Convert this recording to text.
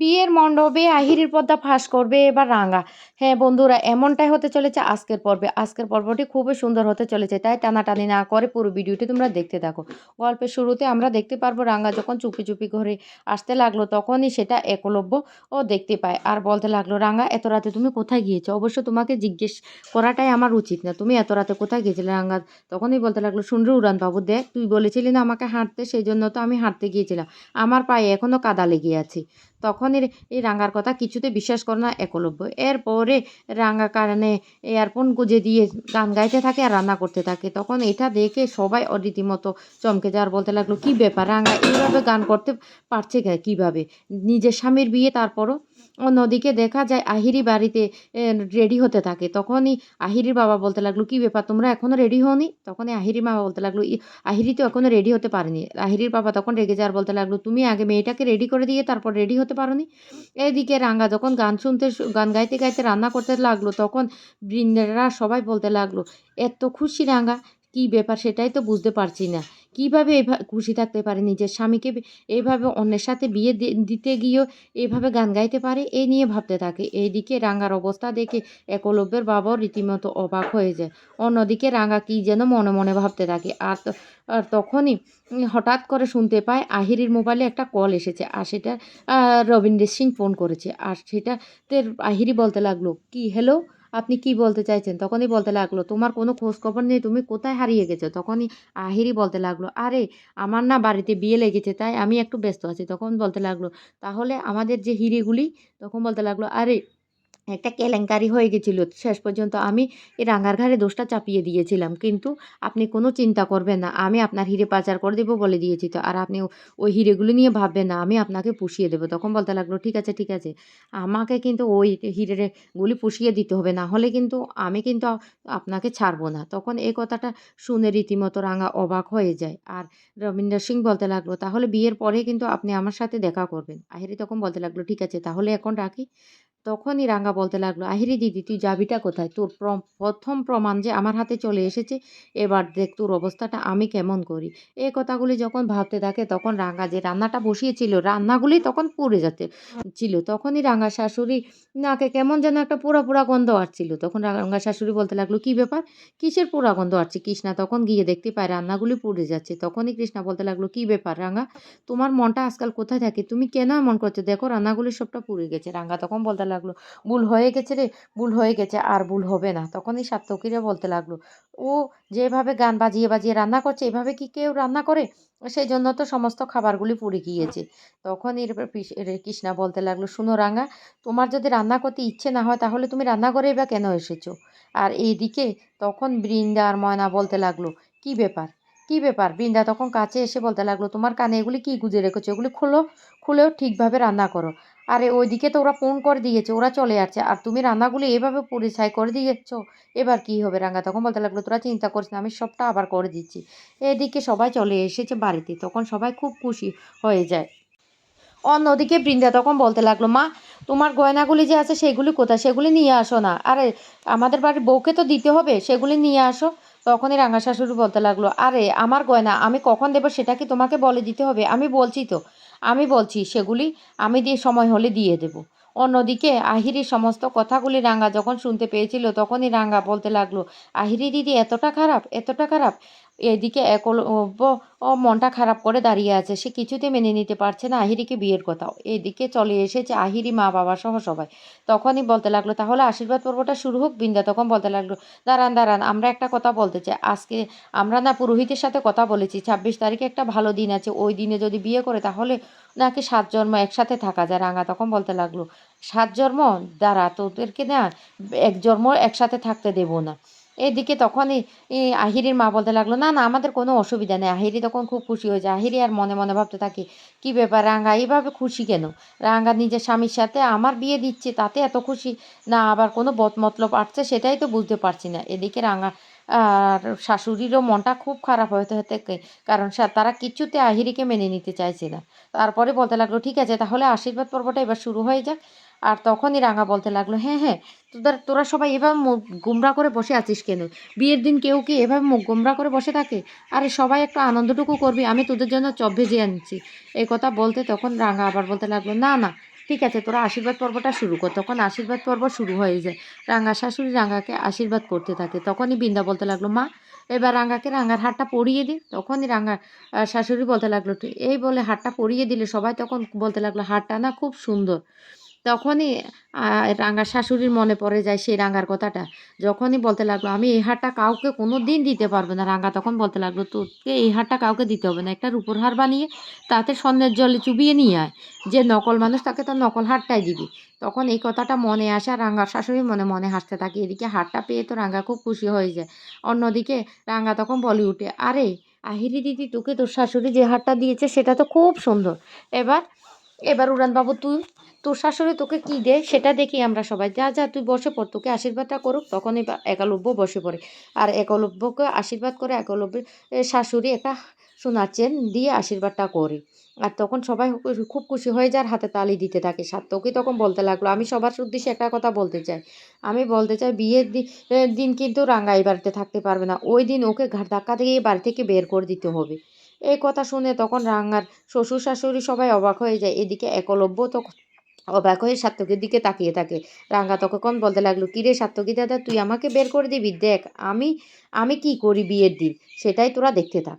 বিয়ের মণ্ডপে আহিরির পর্দা ফাঁস করবে এবার রাঙা। হ্যাঁ বন্ধুরা, এমনটাই হতে চলেছে আজকের পর্বে। আজকের পর্বটি খুবই সুন্দর হতে চলেছে, তাই টানাটানি না করে পুরো ভিডিওটি তোমরা দেখতে থাকো। গল্পের শুরুতে আমরা দেখতে পারব, রাঙা যখন চুপি চুপি ঘরে আসতে লাগল, তখনই সেটা একলব্য ও দেখতে পায়। আর বলতে লাগল, রাঙা, এত রাতে তুমি কোথায় গিয়েছো? অবশ্য তোমাকে জিজ্ঞেস করাটাই আমার উচিত না। তুমি এত রাতে কোথায় গিয়েছিলে, রাঙা? তখনই বলতে লাগল শুনরে উড়ান বাবু, দেখ, তুই বলেছিলি না আমাকে হাঁটতে, সেই জন্য তো আমি হাঁটতে গিয়েছিলাম। আমার পায়ে এখনও কাদা লেগে আছে। তখন এই রাঙার কথা কিছুতে বিশ্বাস করে না একলব্য। এরপরে রাঙা কারণে এয়ারফোন গুজে দিয়ে গান গাইতে থাকে আর রান্না করতে থাকে। তখন এটা দেখে সবাই রীতিমতো চমকে যাওয়ার বলতে লাগল, কি ব্যাপার রাঙা এইভাবে গান করতে পারছে কীভাবে? নিজের স্বামীর বিয়ে, তারপরও অন্যদিকে দেখা যায় আহিরি বাড়িতে রেডি হতে থাকে। তখনই আহিরির বাবা বলতে লাগল, কি ব্যাপার, তোমরা এখনও রেডি হওনি? তখনই আহিরির বাবা বলতে লাগল, "ই- আহিরি তো এখনও রেডি হতে পারেনি। আহিরির বাবা তখন রেগে যাওয়ার বলতে লাগল, তুমি আগে মেয়েটাকে রেডি করে দিয়ে তারপর রেডি হতে পারোনি? এইদিকে রাঙ্গা যখন গান শুনতে গান গাইতে গাইতে রান্না করতে লাগল, তখন বৃন্দারা সবাই বলতে লাগল, এত খুশি রাঙ্গা কি ব্যাপার সেটাই তো বুঝতে পারছি না। কীভাবে এভাবে খুশি থাকতে পারে নিজের স্বামীকে বি- এইভাবে অন্যের সাথে বিয়ে দিতে গিয়েও এইভাবে গান গাইতে পারে এই নিয়ে ভাবতে থাকে। এইদিকে রাঙ্গার অবস্থা দেখে একলব্যের বাবাও রীতিমতো অবাক হয়ে যায়। অন্যদিকে রাঙ্গা কি যেন মনে মনে ভাবতে থাকে। আর আর তখনই হঠাৎ করে শুনতে পায় আহিরির মোবাইলে একটা কল এসেছে আর সেটা রবীন্দ্র সিং ফোন করেছে। আর সেটাতে আহিরি বলতে লাগল, কি, হ্যালো? আপনি কি বলতে চাইছেন? তখনই বলতে লাগল, তোমার কোনো খোঁজ খবর নেই, তুমি কোথায় হারিয়ে গেছো? তখনই আহিরি বলতে লাগল, আরে, আমার না বাড়িতে বিয়ে লেগেছে, তাই আমি একটু ব্যস্ত আছি। তখন বলতে লাগল, তাহলে আমাদের যে হিরিগুলি তখন বলতে লাগল, আরে একটা কেলেঙ্কারি হয়ে গেছিল। শেষ পর্যন্ত আমি এই রাঙার ঘাড়ে দোষটা চাপিয়ে দিয়েছিলাম। কিন্তু আপনি কোনো চিন্তা করবেন না, আমি আপনার হিরে পাচার করে দেবো বলে দিয়েছি তো। আর আপনি ওই হিরেগুলো নিয়ে ভাববেন না, আমি আপনাকে পুষিয়ে দেবো। তখন বলতে লাগল, ঠিক আছে ঠিক আছে। আমাকে কিন্তু ওই হিরেগুলি পুষিয়ে দিতে হবে। না হলে কিন্তু আমি কিন্তু আপনাকে ছাড়বো না। তখন এই কথাটা শুনে রীতিমতো রাঙা অবাক হয়ে যায়। আর রবীন্দ্র সিং বলতে লাগল, তাহলে বিয়ের পরে কিন্তু আপনি আমার সাথে দেখা করবেন। আহিরি তখন বলতে লাগল, ঠিক আছে, তাহলে এখন রাখি। তখনই রাঙা বলতে লাগল, আহিরি দিদি, তুই যাবিটা কোথায়? তোর প্র- প্রথম প্রমাণ যে আমার হাতে চলে এসেছে, এবার দেখ তোর অবস্থাটা আমি কেমন করি। এই কথাগুলি যখন ভাবতে থাকে, তখন রাঙা যে রান্নাটা বসিয়েছিল, রান্নাগুলি তখন পুড়ে যেতে ছিল। তখনই রাঙা শাশুড়ি নাকে কেমন যেন একটা পোড়া পোড়া গন্ধ আসছিল। তখন রাঙা শাশুড়ি বলতে লাগল, কি ব্যাপার? কিসের পোড়া গন্ধ আসছে? কৃষ্ণা তখন গিয়ে দেখতে পায় রান্নাগুলি পুড়ে যাচ্ছে। তখনই কৃষ্ণা বলতে লাগল, কি ব্যাপার রাঙা তোমার মনটা আজকাল কোথায় থাকে? তুমি কেন এমন করছ? দেখো রান্নাগুলি সবটা পুড়ে গেছে। রাঙ্গা তখন বলতে লাগল ভুল হয়ে গেছে রে, ভুল হয়ে গেছে, আর ভুল হবে না। তখনই সাত্তকীরা বলতে লাগল, ও যেভাবে গান বাজিয়ে বাজিয়ে রান্না করছে, এভাবে কি কেউ রান্না করে? সেই জন্য তো সমস্ত খাবারগুলি পুড়ে গিয়েছে। তখনই এর কৃষ্ণা বলতে লাগল, শুনো রাঙা, তোমার যদি রান্না করতে ইচ্ছে না হয়, তাহলে তুমি রান্না করেই বা কেন এসেছ? আর এইদিকে তখন বৃন্দা আর ময়না বলতে লাগল, কি ব্যাপার? কি ব্যাপার? বৃন্দা তখন কাছে এসে বলতে লাগল, তোমার কানে এগুলি কি গুজে রেখেছো? এগুলি খুলো, খুলেও ঠিকভাবে রান্না করো। আরে ওইদিকে তো ওরা ফোন করে দিয়েছে, ওরা চলে যাচ্ছে আর তুমি রান্নাগুলি এভাবে পুড়ে ছাই করে দিয়েছ, এবার কি হবে রাঙা তখন বলতে লাগল, তোরা চিন্তা করিস না, আমি সবটা আবার করে দিচ্ছি। এদিকে সবাই চলে এসেছে বাড়িতে, তখন সবাই খুব খুশি হয়ে যায়। অন্যদিকে বৃন্দা তখন বলতে লাগল, মা, তোমার গয়নাগুলি যে আছে, সেগুলি কোথায়? সেগুলি নিয়ে আসো না। আরে, আমাদের বাড়ির বউকে তো দিতে হবে, সেগুলি নিয়ে আসো। তখনই রাঙা শাশুড়ি বলতে লাগল, আরে, আমার গয়না, আমি কখন দেবো সেটা কি তোমাকে বলে দিতে হবে? আমি বলছি তো, আমি বলছি সেগুলি আমি দিয়ে সময় হলে দিয়ে দেব। অন্যদিকে আহিরির সমস্ত কথাগুলি রাঙ্গা যখন শুনতে পেয়েছিল, তখনই রাঙ্গা বলতে লাগল, আহিরি দিদি, এতটা খারাপ এতটা খারাপ। এদিকে একলব্য ও মনটা খারাপ করে দাঁড়িয়ে আছে। সে কিছুতে মেনে নিতে পারছে না আহিরিকে বিয়ের কথা এদিকে চলে এসেছে আহিরি মা বাবা সহ সবাই। তখনই বলতে লাগল, তাহলে আশীর্বাদ পর্বটা শুরু হোক, বৃন্দা, তখন বলতে লাগল, দাঁড়ান দাঁড়ান, আমরা একটা কথা বলতে চাই। আজকে আমরা না পুরোহিতের সাথে কথা বলেছি। ছাব্বিশ তারিখে একটা ভালো দিন আছে। ওই দিনে যদি বিয়ে করে, তাহলে নাকি সাত জন্ম একসাথে থাকা যায়। রাঙা তখন বলতে লাগল, সাত জন্ম? দাঁড়া, তোদেরকে না এক জন্ম একসাথে থাকতে দেবো না। এদিকে তখনই আহিরির মা বলতে লাগল, না না, আমাদের কোনো অসুবিধা নেই। আহিরি তখন খুব খুশি হয়ে যায়। আহিরি আর মনে মনে ভাবতে থাকে, কি ব্যাপার, রাঙ্গা, এইভাবে খুশি কেন? রাঙ্গা নিজের স্বামীর সাথে আমার বিয়ে দিচ্ছে, তাতে এত খুশি? না, আবার কোনো বদমতলব আসছে, সেটাই তো বুঝতে পারছি না। এদিকে রাঙ্গা, আর শাশুড়িরও মনটা খুব খারাপ হতে হতে কারণ তারা কিছুতে আহিরিকে মেনে নিতে চাইছে না। তারপরে বলতে লাগল, ঠিক আছে, তাহলে আশীর্বাদ পর্বটা এবার শুরু হয়ে যাক। আর তখনই রাঙা বলতে লাগল হ্যাঁ হ্যাঁ তোদের, তোরা সবাই এভাবে মুখ গুমরা করে বসে আছিস কেন? বিয়ের দিন কেউ কি এভাবে মুখ গুমরা করে বসে থাকে? আরে সবাই একটু আনন্দটুকু করবি, আমি তোদের জন্য চপ ভেজে আনছি। এই কথা বলতে তখন রাঙা আবার বলতে লাগল, না না, ঠিক আছে, তোরা আশীর্বাদ পর্বটা শুরু কর। তখন আশীর্বাদ পর্ব শুরু হয়ে যায়। রাঙ্গা শাশুড়ি রাঙাকে আশীর্বাদ করতে থাকে। তখনই বিন্দা বলতে লাগল, মা, এবার রাঙ্গাকে রাঙার হারটা পরিয়ে দিই তখনই রাঙ্গা শাশুড়ি বলতে লাগল, এই বলে হারটা পরিয়ে দিলে সবাই তখন বলতে লাগল হারটা না খুব সুন্দর। তখনই রাঙ্গার শাশুড়ির মনে পড়ে যায় সেই রাঙ্গার কথাটা। যখনই বলতে লাগল, আমি এই হারটা কাউকে কোনো দিন দিতে পারব না। রাঙ্গা তখন বলতে লাগল, তোকে এই হারটা কাউকে দিতে হবে না। একটা রূপোর হার বানিয়ে তাতে স্বর্ণের জলে চুবিয়ে নিয়ে আয়। যে নকল মানুষ তাকে তো নকল হারটাই দিবি। তখন এই কথাটা মনে আসে আর রাঙ্গার শাশুড়ি মনে মনে হাসতে থাকে। এদিকে হারটা পেয়ে তো রাঙ্গা খুব খুশি হয়ে যায়। অন্যদিকে রাঙ্গা তখন বলে উঠে, আরে, আহিরি দিদি, তোকে তোর শাশুড়ি যে হারটা দিয়েছে সেটা তো খুব সুন্দর। এবার এবার উড়ানবাবু, তুই তোর শাশুড়ি তোকে কী দে সেটা দেখি আমরা সবাই। যা যা, তুই বসে পড়, তোকে আশীর্বাদটা করুক, তখন এবার একালব্য বসে পড়ে। আর একলব্যকে আশীর্বাদ করে একলব্যের শাশুড়ি একটা সোনার চেন দিয়ে আশীর্বাদটা করে। আর তখন সবাই খুব খুশি হয়ে যায় আর হাতে তালি দিতে থাকে। সাত্তকী তখন বলতে লাগল, আমি সবার উদ্দেশ্যে একটা কথা বলতে চাই। আমি বলতে চাই, বিয়ের দিন কিন্তু রাঙ্গা এই বাড়িতে থাকতে পারবে না। ওই দিন ওকে ঘাট ধাক্কা দিয়ে বাড়ি থেকে বের করে দিতে হবে। এই কথা শুনে তখন রাঙার শ্বশুর শাশুড়ি সবাই অবাক হয়ে যায়। এদিকে একলব্য তো অবাক হয়ে সার্থকীর দিকে তাকিয়ে থাকে। রাঙ্গা তখন বলতে লাগল? কিরে সার্থকী দাদা, তুই আমাকে বের করে দিবি? দেখ, আমি আমি কি করি বিয়ের দিন? সেটাই তোরা দেখতে থাক।